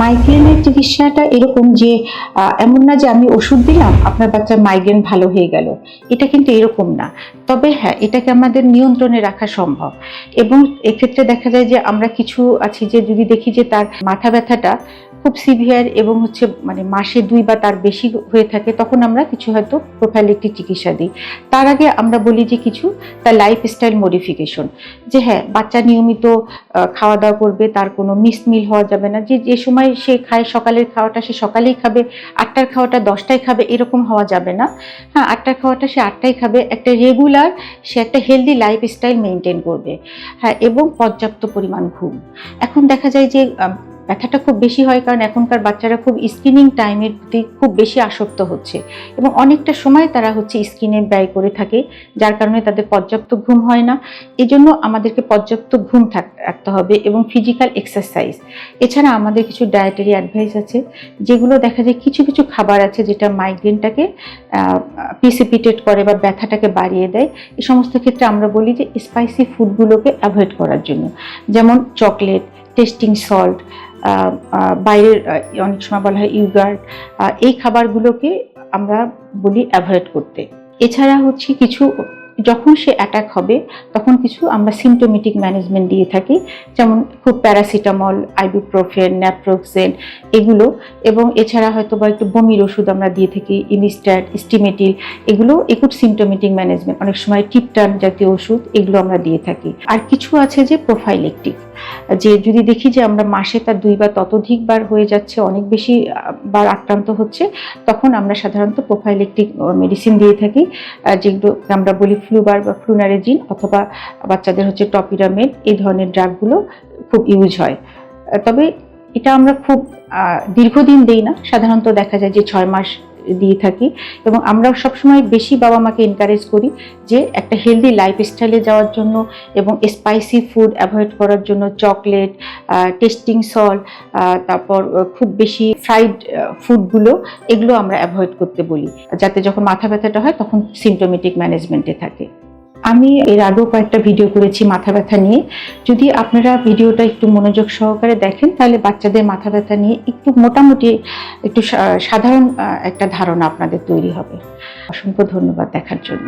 মাইগ্রেনের চিকিৎসাটা এরকম যে এমন না যে আমি ওষুধ দিলাম, আপনার বাচ্চার মাইগ্রেন ভালো হয়ে গেল। এটা কিন্তু এরকম না। তবে হ্যাঁ এটাকে আমাদের নিয়ন্ত্রণে রাখা সম্ভব। এবং এক্ষেত্রে দেখা যায় যে আমরা কিছু আছি যে যদি দেখি যে তার মাথা ব্যথাটা খুব সিভিয়ার এবং হচ্ছে মানে মাসে দুই বা তার বেশি হয়ে থাকে, তখন আমরা কিছু হয়তো প্রোফাইলেকটিক চিকিৎসা দিই। তার আগে আমরা বলি যে কিছু তার লাইফস্টাইল মডিফিকেশন যে হ্যাঁ বাচ্চা নিয়মিত খাওয়া দাওয়া করবে, তার কোনো মিসমিল হওয়া যাবে না। যে যে সময় সে খায়, সকালের খাওয়াটা সে সকালেই খাবে, আটটার খাওয়াটা দশটায় খাবে, এরকম হওয়া যাবে না। হ্যাঁ আটটার খাওয়াটা সে আটটায় খাবে। একটা রেগুলার সে একটা হেলদি লাইফস্টাইল মেনটেন করবে। হ্যাঁ এবং পর্যাপ্ত পরিমাণ ঘুম। এখন দেখা যায় যে ব্যথাটা খুব বেশি হয় কারণ এখনকার বাচ্চারা খুব স্ক্রিনিং টাইমের প্রতি খুব বেশি আসক্ত হচ্ছে এবং অনেকটা সময় তারা হচ্ছে স্ক্রিনে ব্যয় করে থাকে, যার কারণে তাদের পর্যাপ্ত ঘুম হয় না। এই জন্য আমাদেরকে পর্যাপ্ত ঘুম রাখতে হবে এবং ফিজিক্যাল এক্সারসাইজ এছাড়া আমাদের কিছু ডায়েটারি অ্যাডভাইস আছে, যেগুলো দেখা যায় কিছু কিছু খাবার আছে যেটা মাইগ্রেনটাকে প্রিসিপিটেট করে বা ব্যথাটাকে বাড়িয়ে দেয়। এই সমস্ত ক্ষেত্রে আমরা বলি যে স্পাইসি ফুডগুলোকে অ্যাভয়েড করার জন্য। যেমন চকলেট টেস্টিং সল্ট বাইরের অনেক সময় বলা হয় ইউগার্ট এই খাবারগুলোকে আমরা বলি অ্যাভয়েড করতে। এছাড়া হচ্ছে কিছু, যখন সে অ্যাটাক হবে, তখন কিছু আমরা সিমটোমেটিক ম্যানেজমেন্ট দিয়ে থাকি, যেমন খুব প্যারাসিটামল আইবুপ্রোফেন ন্যাপ্রোক্সেন এগুলো, এবং এছাড়া হয়তো বা একটু বমির ওষুধ আমরা দিয়ে থাকি ইমিস্ট্যাট স্টিমেটিল এগুলো একুট সিমটোমেটিক ম্যানেজমেন্ট অনেক সময় টিপটান জাতীয় ওষুধ এগুলো আমরা দিয়ে থাকি। আর কিছু আছে যে প্রোফাইলেকটিক যে যদি দেখি যে আমরা মাসে তার দুই বা ততোধিক বার হয়ে যাচ্ছে, অনেক বেশি বার আক্রান্ত হচ্ছে, তখন আমরা সাধারণত প্রোফাইলেকটিক মেডিসিন দিয়ে থাকি যেগুলো আমরা বলি ফ্লুবার বা ফ্লুনারেজিন অথবা বাচ্চাদের হচ্ছে টপিরামেড এই ধরনের ড্রাগগুলো খুব ইউজ হয়। তবে এটা আমরা খুব দীর্ঘদিন দেই না, সাধারণত দেখা যায় যে ছয় মাস দিয়ে থাকি এবং আমরা সবসময় বেশি বাবা মাকে এনকারেজ করি যে একটা হেলদি লাইফস্টাইলে যাওয়ার জন্য এবং স্পাইসি ফুড অ্যাভয়েড করার জন্য চকলেট টেস্টিং সল তারপর খুব বেশি ফ্রাইড ফুডগুলো এগুলো আমরা অ্যাভয়েড করতে বলি। যাতে যখন মাথা ব্যথাটা হয় তখন সিমটোমেটিক ম্যানেজমেন্টে থাকে। আমি এর আগেও কয়েকটা ভিডিও করেছি মাথা ব্যথা নিয়ে। যদি আপনারা ভিডিওটা একটু মনোযোগ সহকারে দেখেন, তাহলে বাচ্চাদের মাথা ব্যথা নিয়ে একটু মোটামুটি একটু সাধারণ একটা ধারণা আপনাদের তৈরি হবে। অসংখ্য ধন্যবাদ দেখার জন্য।